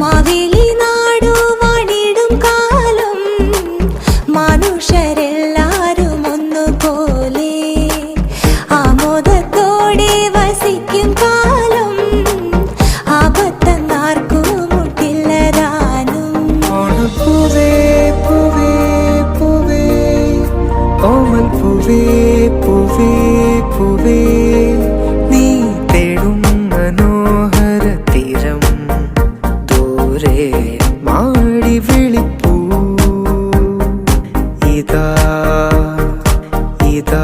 മവിലി നാടു വടിടും കാലം. മനുഷ്യരെല്ലാരും ഒന്നുപോലെ ആമോദത്തോടെ വസിക്കും കാലം. ആപത്തന്നാർക്കും മുട്ടില്ലരാനും പൂവേ പൂവേ പൂവേ. ഓമൻ പൂവേ പൂവേ. ஊரே மாடி விழிப்பூ. இதா இதா.